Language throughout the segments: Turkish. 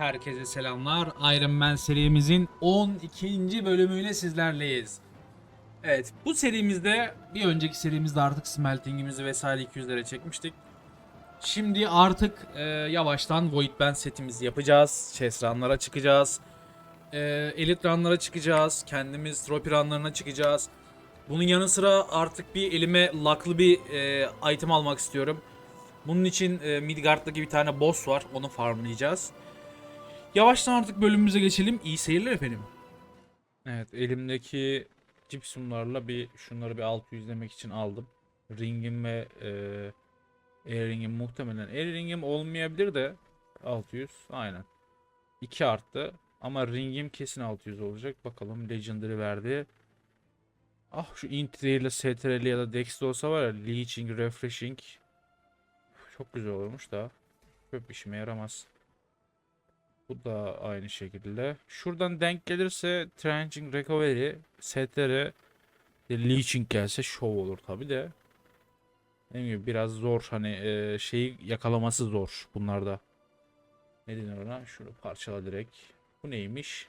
Herkese selamlar. Iron Man serimizin 12. bölümüyle sizlerleyiz. Evet, bu serimizde bir önceki serimizde artık smeltingimizi vesaire 200'lere çekmiştik. Şimdi artık e, yavaştan Void Band setimizi yapacağız. Chess run'lara çıkacağız. E, Elite run'lara çıkacağız. Kendimiz trophy run'larına çıkacağız. Bunun yanı sıra artık bir elime lucklı bir e, item almak istiyorum. Bunun için e, Midgard'daki bir tane boss var. Onu farmlayacağız. Yavaştan artık bölümümüze geçelim. İyi seyirler efendim. Evet elimdeki cipsumlarla bir şunları bir 600 demek için aldım. Ringim ve e, air ringim muhtemelen air ringim olmayabilir de 600 aynen. 2 arttı ama ringim kesin 600 olacak. Bakalım legendary verdi. Ah şu int ile strl ya da dex de olsa var ya leeching refreshing çok güzel olurmuş da çok işime yaramaz. Bu da aynı şekilde. Şuradan denk gelirse Trenching Recovery, STR, Leeching gelse show olur tabi de. Dediğim gibi biraz zor hani e, şeyi yakalaması zor bunlarda. Ne denir ona? Şunu parçala direkt. Bu neymiş?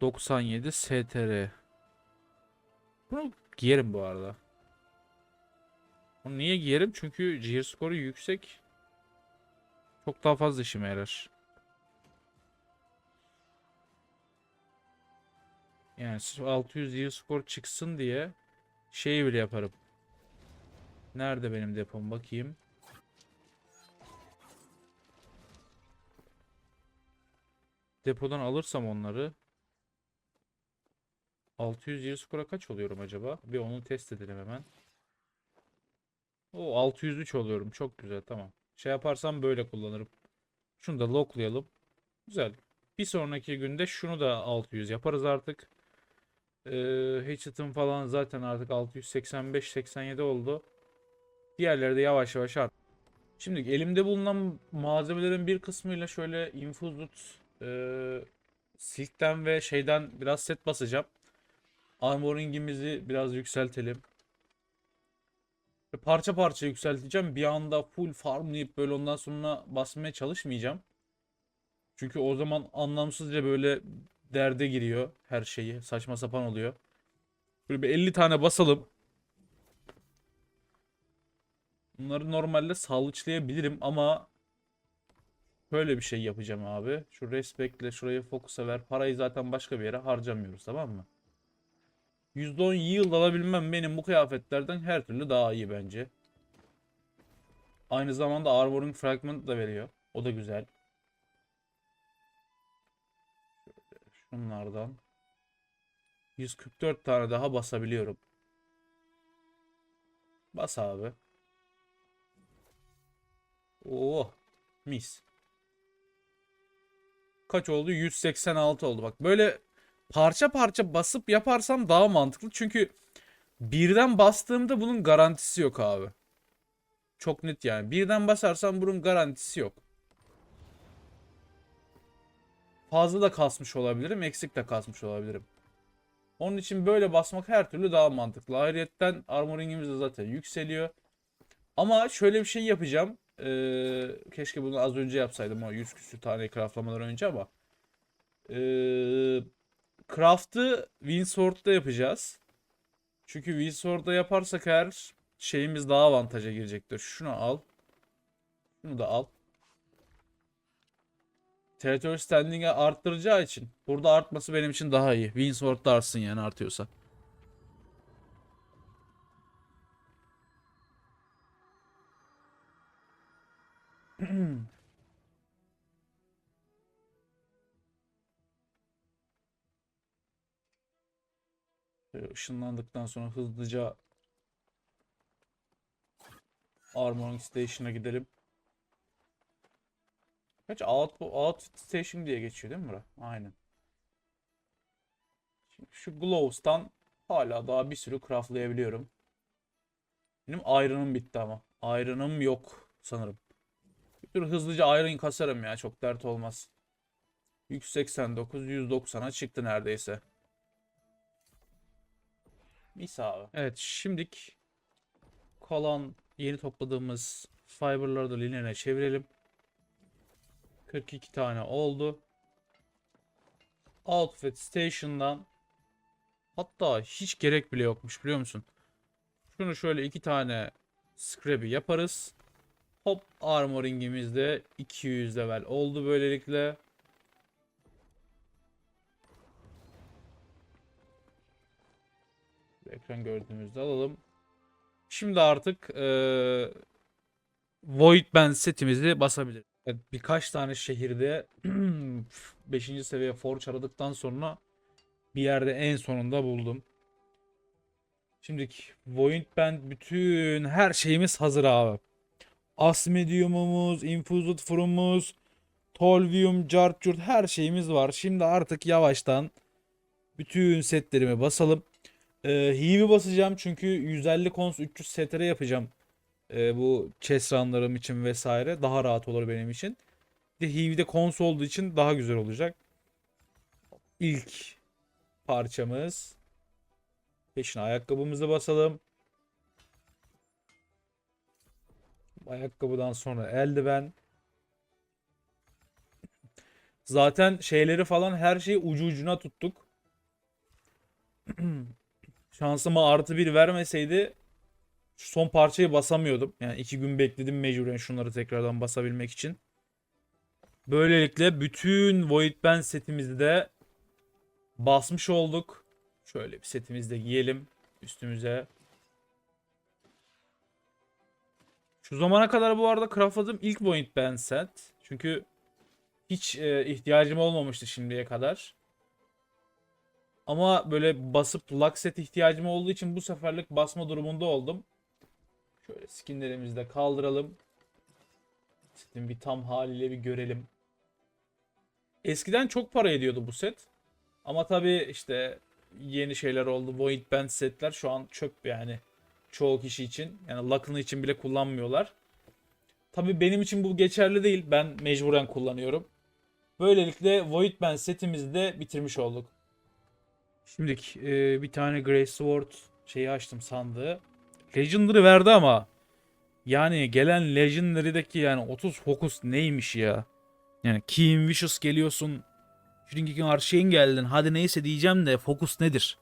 97 STR. Bunu giyerim bu arada. Bunu niye giyerim? Çünkü gear skoru yüksek. Çok daha fazla işime yarar. Yani sırf 600 yıl skor çıksın diye şey bile yaparım. Nerede benim depom bakayım. Depodan alırsam onları 600 yıl skora kaç oluyorum acaba? Bir onu test edelim hemen. O 603 oluyorum. Çok güzel tamam. Şey yaparsam böyle kullanırım. Şunu da locklayalım. Güzel. Bir sonraki günde şunu da 600 yaparız artık. Ee, falan zaten artık 685-87 oldu. Diğerleri de yavaş yavaş art. Şimdi elimde bulunan malzemelerin bir kısmıyla şöyle Infused e, Silk'ten ve şeyden biraz set basacağım. Armoring'imizi biraz yükseltelim. Parça parça yükselteceğim. Bir anda full farmlayıp böyle ondan sonra basmaya çalışmayacağım. Çünkü o zaman anlamsızca böyle derde giriyor her şeyi. Saçma sapan oluyor. Böyle bir 50 tane basalım. Bunları normalde sallıçlayabilirim ama böyle bir şey yapacağım abi. Şu respectle şurayı fokusa ver. Parayı zaten başka bir yere harcamıyoruz tamam mı? %10 yield alabilmem benim bu kıyafetlerden her türlü daha iyi bence. Aynı zamanda armoring fragment da veriyor. O da güzel. Şunlardan 144 tane daha basabiliyorum. Bas abi. Oo, mis. Kaç oldu? 186 oldu. Bak böyle parça parça basıp yaparsam daha mantıklı. Çünkü birden bastığımda bunun garantisi yok abi. Çok net yani. Birden basarsam bunun garantisi yok. Fazla da kasmış olabilirim, eksik de kasmış olabilirim. Onun için böyle basmak her türlü daha mantıklı. Ayrıyetten armoringimiz de zaten yükseliyor. Ama şöyle bir şey yapacağım. Ee, keşke bunu az önce yapsaydım o 100 küsür tane craftlamadan önce ama. Ee, craft'ı Windsword'da yapacağız. Çünkü Windsword'da yaparsak eğer şeyimiz daha avantaja girecektir. Şunu al. Şunu da al. Territory standing'i arttıracağı için burada artması benim için daha iyi. Windsword'da artsın yani artıyorsa. Şöyle ışınlandıktan sonra hızlıca Armoring Station'a gidelim. Kaç out, outfit station diye geçiyor değil mi bura? Aynen. Şimdi şu Glows'tan hala daha bir sürü craftlayabiliyorum. Benim iron'ım bitti ama. Iron'ım yok sanırım. Bir tür hızlıca iron kasarım ya. Çok dert olmaz. 189, 190'a çıktı neredeyse. Mis abi. Evet şimdik kalan yeni topladığımız fiber'ları da linear'e çevirelim. 42 tane oldu. Outfit Station'dan hatta hiç gerek bile yokmuş biliyor musun? Şunu şöyle iki tane scrap'i yaparız. Hop armoringimiz de 200 level oldu böylelikle. Ekran gördüğümüzde alalım. Şimdi artık eee Void Band setimizi basabiliriz. Evet, birkaç tane şehirde 5. seviye Forge aradıktan sonra bir yerde en sonunda buldum. Şimdi Void Band bütün her şeyimiz hazır abi. Asmedium'umuz, Infused Frum'umuz, Tolvium, Cartcurt her şeyimiz var. Şimdi artık yavaştan bütün setlerimi basalım. Ee, Heave'i basacağım çünkü 150 cons 300 STR yapacağım. Ee, bu chess runlarım için vesaire. Daha rahat olur benim için. Bir de Heave'de cons olduğu için daha güzel olacak. İlk parçamız. Peşine ayakkabımızı basalım. Ayakkabıdan sonra eldiven. Zaten şeyleri falan her şeyi ucu ucuna tuttuk. Şansıma artı bir vermeseydi şu son parçayı basamıyordum. Yani iki gün bekledim mecburen şunları tekrardan basabilmek için. Böylelikle bütün Void Band setimizi de basmış olduk. Şöyle bir setimizi de giyelim üstümüze. Şu zamana kadar bu arada craftladığım ilk Void Band set. Çünkü hiç e, ihtiyacım olmamıştı şimdiye kadar. Ama böyle basıp lock set ihtiyacım olduğu için bu seferlik basma durumunda oldum. Şöyle skinlerimizi de kaldıralım. Setin bir tam haliyle bir görelim. Eskiden çok para ediyordu bu set. Ama tabii işte yeni şeyler oldu. Void Band setler şu an çöp yani. Çoğu kişi için. Yani Luck'ını için bile kullanmıyorlar. Tabii benim için bu geçerli değil. Ben mecburen kullanıyorum. Böylelikle Void Band setimizi de bitirmiş olduk. Şimdi e, bir tane Grey Sword şeyi açtım sandığı. Legendary verdi ama yani gelen Legendary'deki yani 30 fokus neymiş ya? Yani Keen Vicious geliyorsun. Shrinking Archane geldin. Hadi neyse diyeceğim de fokus nedir?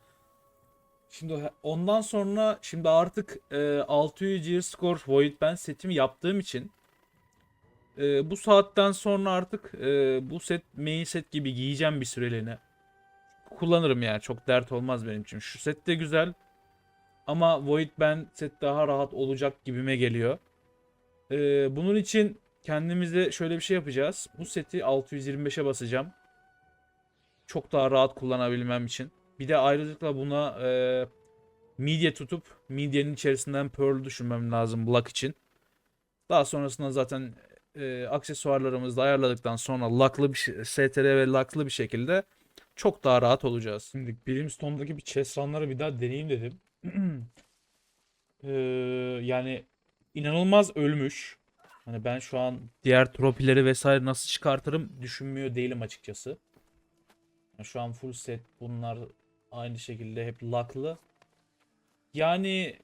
Şimdi ondan sonra şimdi artık e, 600 year score Void Band setimi yaptığım için e, bu saatten sonra artık e, bu set main set gibi giyeceğim bir süreliğine. Kullanırım yani çok dert olmaz benim için. Şu set de güzel. Ama Void Band set daha rahat olacak gibime geliyor. Ee, bunun için kendimize şöyle bir şey yapacağız. Bu seti 625'e basacağım. Çok daha rahat kullanabilmem için. Bir de ayrıca buna e, midye tutup midyenin içerisinden pearl düşünmem lazım block için. Daha sonrasında zaten e, aksesuarlarımızı da ayarladıktan sonra locklı bir şey- STR ve locklı bir şekilde çok daha rahat olacağız. Şimdi Brimstone'daki bir chest run'ları bir daha deneyeyim dedim. Ee, yani inanılmaz ölmüş. Hani ben şu an diğer tropileri vesaire nasıl çıkartırım düşünmüyor değilim açıkçası. Yani şu an full set bunlar aynı şekilde hep lucklı. Yani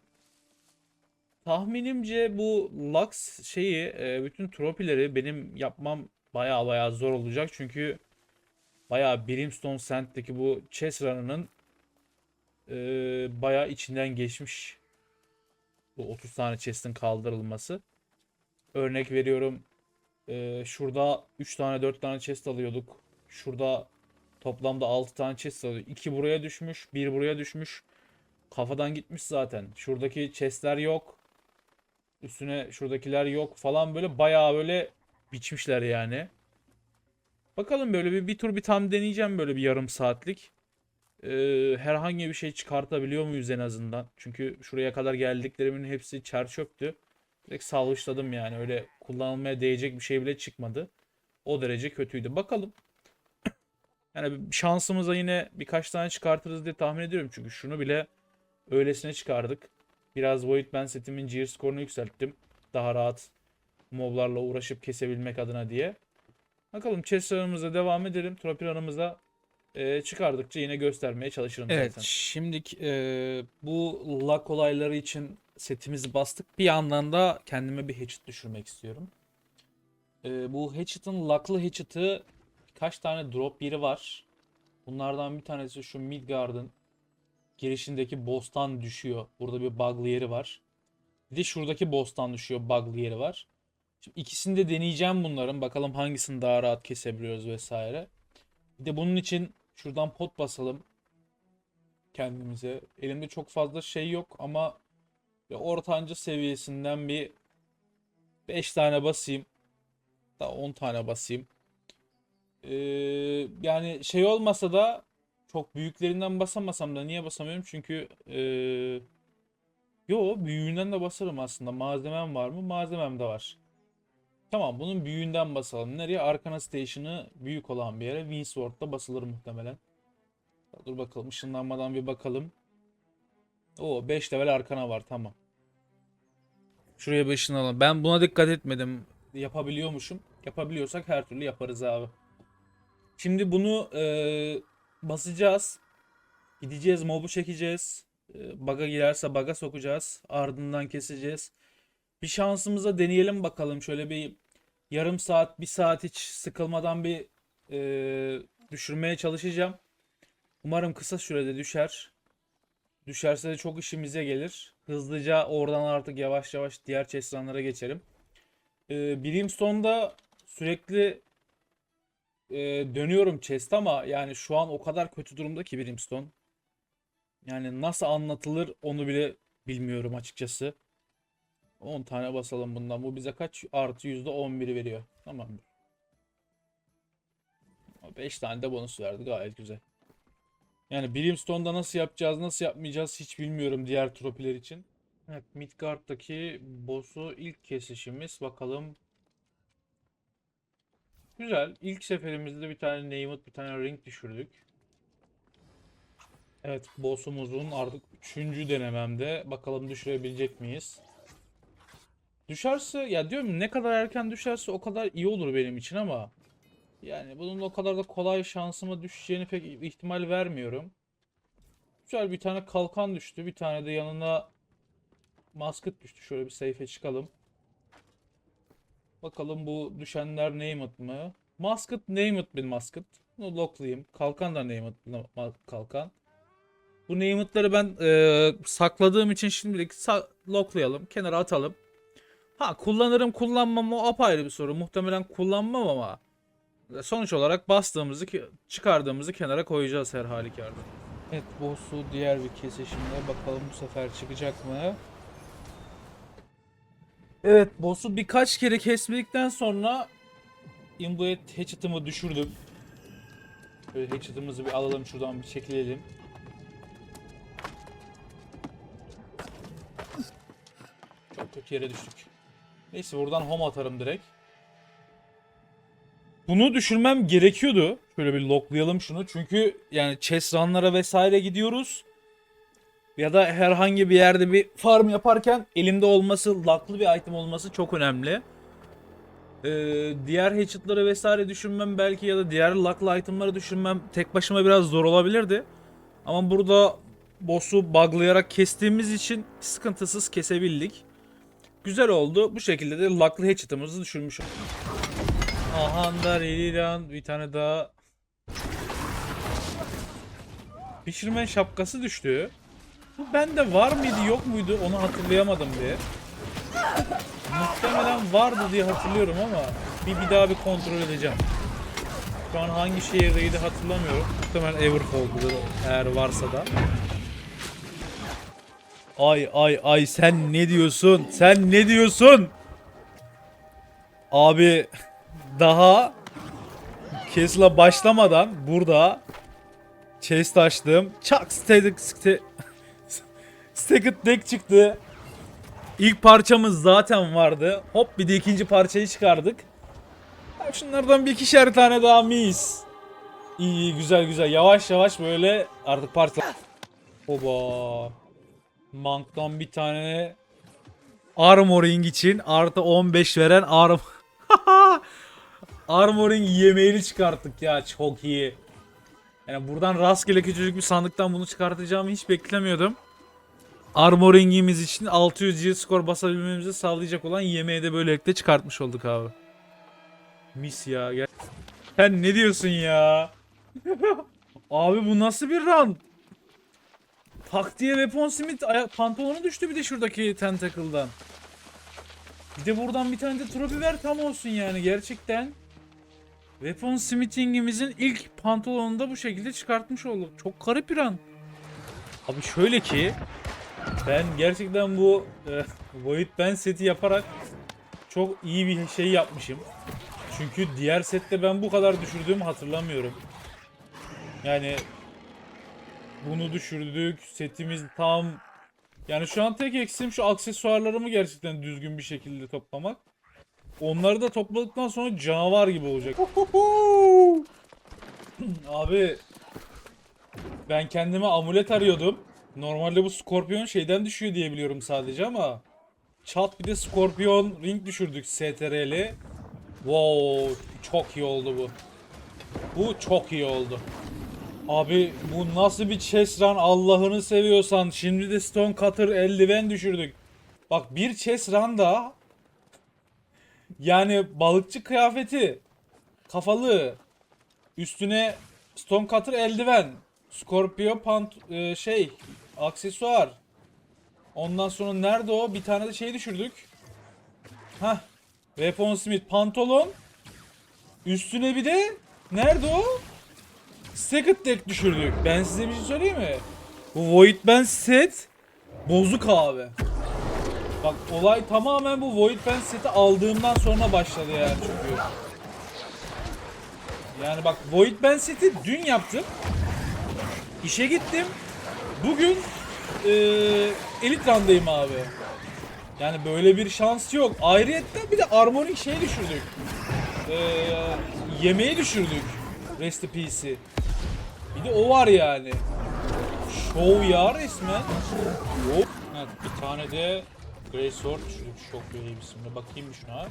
tahminimce bu Lux şeyi e, bütün tropileri benim yapmam baya baya zor olacak çünkü baya Brimstone Sand'deki bu chest run'ının e, bayağı içinden geçmiş bu 30 tane chest'in kaldırılması. Örnek veriyorum e, şurada 3 tane 4 tane chest alıyorduk. Şurada toplamda 6 tane chest alıyor. 2 buraya düşmüş, 1 buraya düşmüş. Kafadan gitmiş zaten. Şuradaki chest'ler yok. Üstüne şuradakiler yok falan böyle bayağı böyle biçmişler yani. Bakalım böyle bir, bir tur bir tam deneyeceğim böyle bir yarım saatlik e, herhangi bir şey çıkartabiliyor muyuz en azından? Çünkü şuraya kadar geldiklerimin hepsi çer çöptü. Direkt salmışladım yani öyle kullanılmaya değecek bir şey bile çıkmadı. O derece kötüydü. Bakalım. Yani şansımıza yine birkaç tane çıkartırız diye tahmin ediyorum. Çünkü şunu bile öylesine çıkardık. Biraz Void Band setimin gear skorunu yükselttim. Daha rahat moblarla uğraşıp kesebilmek adına diye. Bakalım chest devam edelim. Run'ımıza e, çıkardıkça yine göstermeye çalışırım Evet, zaten. şimdilik e, bu luck olayları için setimizi bastık. Bir yandan da kendime bir hatchet düşürmek istiyorum. Ee, bu Hatchet'ın Luck'lı Hatchet'ı kaç tane drop yeri var. Bunlardan bir tanesi şu Midgard'ın girişindeki boss'tan düşüyor. Burada bir bug'lı yeri var. Bir de şuradaki boss'tan düşüyor bug'lı yeri var. Şimdi ikisini de deneyeceğim bunların. Bakalım hangisini daha rahat kesebiliyoruz vesaire. Bir de bunun için şuradan pot basalım kendimize. Elimde çok fazla şey yok ama ortanca seviyesinden bir 5 tane basayım. Da 10 tane basayım. Ee, yani şey olmasa da çok büyüklerinden basamasam da niye basamıyorum? Çünkü ee, yo büyüğünden de basarım aslında. Malzemem var mı? Malzemem de var. Tamam bunun büyüğünden basalım. Nereye? Arkana Station'ı büyük olan bir yere. Windsword'da basılır muhtemelen. Dur bakalım ışınlanmadan bir bakalım. Oo 5 level arkana var tamam. Şuraya bir ışınlanalım. Ben buna dikkat etmedim. Yapabiliyormuşum. Yapabiliyorsak her türlü yaparız abi. Şimdi bunu eee, basacağız. Gideceğiz mobu çekeceğiz. E, Bug'a girerse bug'a sokacağız. Ardından keseceğiz. Bir şansımıza deneyelim bakalım. Şöyle bir yarım saat, bir saat hiç sıkılmadan bir eee, düşürmeye çalışacağım. Umarım kısa sürede düşer. Düşerse de çok işimize gelir. Hızlıca oradan artık yavaş yavaş diğer chestranlara geçerim. Ee, Brimstone'da sürekli e, dönüyorum chest ama yani şu an o kadar kötü durumda ki Brimstone. Yani nasıl anlatılır onu bile bilmiyorum açıkçası. 10 tane basalım bundan. Bu bize kaç? Artı %11 veriyor. Tamamdır. 5 tane de bonus verdi. Gayet güzel. Yani Brimstone'da nasıl yapacağız, nasıl yapmayacağız hiç bilmiyorum diğer tropiler için. Evet, Midgard'daki boss'u ilk kesişimiz. Bakalım. Güzel. İlk seferimizde bir tane Neymat, bir tane Ring düşürdük. Evet, boss'umuzun artık üçüncü denememde. Bakalım düşürebilecek miyiz? Düşerse, ya diyorum ne kadar erken düşerse o kadar iyi olur benim için ama yani bunun o kadar da kolay şansıma düşeceğini pek ihtimal vermiyorum. Güzel bir tane kalkan düştü. Bir tane de yanına maskıt düştü. Şöyle bir safe'e çıkalım. Bakalım bu düşenler Named mı? Maskıt Named bir maskıt. Bunu locklayayım. Kalkan da ma- kalkan. Bu Named'ları ben e, sakladığım için şimdilik sa- locklayalım. Kenara atalım. Ha kullanırım kullanmam o apayrı bir soru. Muhtemelen kullanmam ama sonuç olarak bastığımızı çıkardığımızı kenara koyacağız her halükarda. Evet boss'u diğer bir kesişimde bakalım bu sefer çıkacak mı? Evet boss'u birkaç kere kesmedikten sonra Imbued Hatchet'ımı düşürdüm. Böyle Hatchet'ımızı bir alalım şuradan bir çekilelim. Çok kötü yere düştük. Neyse buradan home atarım direkt. Bunu düşürmem gerekiyordu. Şöyle bir locklayalım şunu. Çünkü yani chest run'lara vesaire gidiyoruz. Ya da herhangi bir yerde bir farm yaparken elimde olması, locklı bir item olması çok önemli. Ee, diğer hatchet'ları vesaire düşünmem belki ya da diğer locklı item'ları düşünmem tek başıma biraz zor olabilirdi. Ama burada boss'u buglayarak kestiğimiz için sıkıntısız kesebildik. Güzel oldu. Bu şekilde de locklı hatchet'ımızı düşürmüş olduk. Aha da Lilian bir tane daha Fisherman şapkası düştü. Bu bende var mıydı yok muydu onu hatırlayamadım bir. Muhtemelen vardı diye hatırlıyorum ama bir, bir daha bir kontrol edeceğim. Şu an hangi şehirdeydi hatırlamıyorum. Muhtemelen Everfall'dur eğer varsa da. Ay ay ay sen ne diyorsun? Sen ne diyorsun? Abi daha Kesla başlamadan burada chest açtım. Çak static st stacket deck çıktı. İlk parçamız zaten vardı. Hop bir de ikinci parçayı çıkardık. Şunlardan bir ikişer tane daha mis. İyi iyi güzel güzel. Yavaş yavaş böyle artık parça. Oba. Monk'tan bir tane Armoring için artı 15 veren arm Armoring yemeğini çıkarttık ya çok iyi. Yani buradan rastgele küçücük bir sandıktan bunu çıkartacağımı hiç beklemiyordum. Armoring'imiz için 600 G skor basabilmemizi sağlayacak olan yemeği de böylelikle çıkartmış olduk abi. Mis ya. Gel. Sen ne diyorsun ya? Abi bu nasıl bir run? Tak diye Weapon Smith pantolonu düştü bir de şuradaki tentacle'dan. Bir de buradan bir tane de trofi ver tam olsun yani gerçekten. Weapon Smithing'imizin ilk pantolonunu da bu şekilde çıkartmış olduk. Çok garip bir an. Abi şöyle ki ben gerçekten bu e, Void Band seti yaparak çok iyi bir şey yapmışım. Çünkü diğer sette ben bu kadar düşürdüğümü hatırlamıyorum. Yani bunu düşürdük. Setimiz tam yani şu an tek eksiğim şu aksesuarlarımı gerçekten düzgün bir şekilde toplamak. Onları da topladıktan sonra canavar gibi olacak. Abi ben kendime amulet arıyordum. Normalde bu Scorpion şeyden düşüyor diye biliyorum sadece ama çat bir de Scorpion ring düşürdük STR'li. Wow çok iyi oldu bu. Bu çok iyi oldu. Abi bu nasıl bir chest run Allah'ını seviyorsan. Şimdi de Stone Cutter eldiven düşürdük. Bak bir chest run daha. Yani balıkçı kıyafeti. Kafalı. Üstüne Stone Cutter eldiven. Scorpio pant e, şey aksesuar. Ondan sonra nerede o? Bir tane de şey düşürdük. Hah. Weapon Smith pantolon. Üstüne bir de nerede o? Second deck düşürdük. Ben size bir şey söyleyeyim mi? Bu Void Band set bozuk abi. Bak olay tamamen bu Void Band seti aldığımdan sonra başladı yani çünkü. Yani bak Void Band seti dün yaptım. İşe gittim. Bugün eee Elite Run'dayım abi. Yani böyle bir şans yok. Ayrıyetten bir de Armoring şey düşürdük. Eee yemeği düşürdük. Rest in Peace'i. Bir de o var yani. Show ya resmen. Yok. Evet, bir tane de Grey Sword düşürdük. Çok iyi bir isimle. Bakayım bir şuna.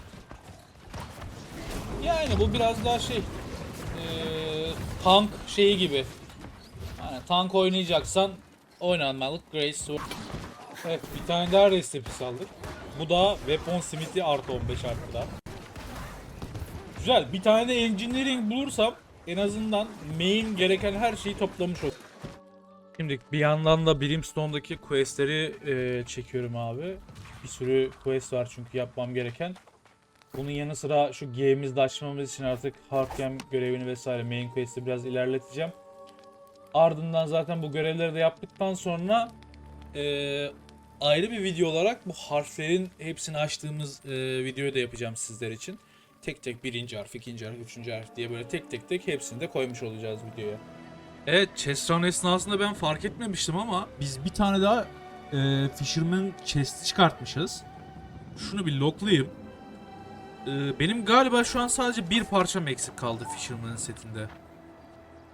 Yani bu biraz daha şey eee, tank şeyi gibi. Yani tank oynayacaksan oynanmalık Grey Sword. Evet bir tane daha recipe aldık. Bu da Weapon Smith'i artı 15 artıda. Güzel bir tane de Engineering bulursam en azından main gereken her şeyi toplamış olurum. Şimdi bir yandan da Brimstone'daki questleri e, çekiyorum abi. Bir sürü quest var çünkü yapmam gereken. Bunun yanı sıra şu game'imizde açmamız için artık hard game görevini vesaire main quest'i biraz ilerleteceğim. Ardından zaten bu görevleri de yaptıktan sonra e, ayrı bir video olarak bu harflerin hepsini açtığımız e, videoyu da yapacağım sizler için. Tek tek birinci harf, ikinci harf, üçüncü harf diye böyle tek tek tek hepsini de koymuş olacağız videoya. Evet chest run esnasında ben fark etmemiştim ama biz bir tane daha e, Fisherman chest'i çıkartmışız. Şunu bir locklayayım. E, benim galiba şu an sadece bir parçam eksik kaldı Fisherman'ın setinde.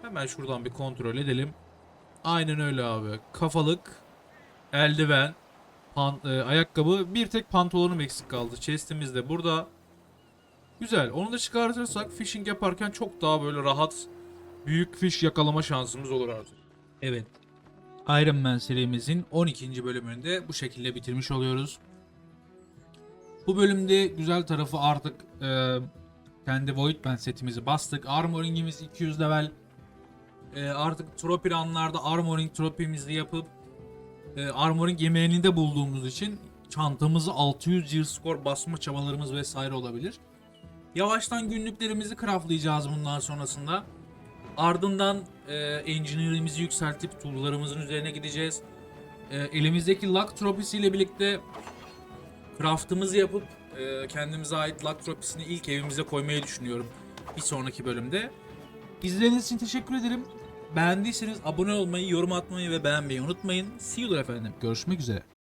Hemen şuradan bir kontrol edelim. Aynen öyle abi. Kafalık, eldiven, pan- e, ayakkabı, bir tek pantolonum eksik kaldı. Chest'imiz de burada. Güzel. Onu da çıkartırsak fishing yaparken çok daha böyle rahat büyük fish yakalama şansımız olur artık. Evet. Iron Man serimizin 12. bölümünde bu şekilde bitirmiş oluyoruz. Bu bölümde güzel tarafı artık e, kendi Void Man setimizi bastık. Armoring'imiz 200 level. E, artık trophy runlarda armoring trophy'mizi yapıp e, armoring yemeğini de bulduğumuz için çantamızı 600 year score basma çabalarımız vesaire olabilir. Yavaştan günlüklerimizi craftlayacağız bundan sonrasında. Ardından e, engineering'imizi yükseltip tool'larımızın üzerine gideceğiz. E, elimizdeki luck tropisi ile birlikte craft'ımızı yapıp e, kendimize ait luck tropisini ilk evimize koymayı düşünüyorum bir sonraki bölümde. İzlediğiniz için teşekkür ederim. Beğendiyseniz abone olmayı, yorum atmayı ve beğenmeyi unutmayın. See you efendim. Görüşmek üzere.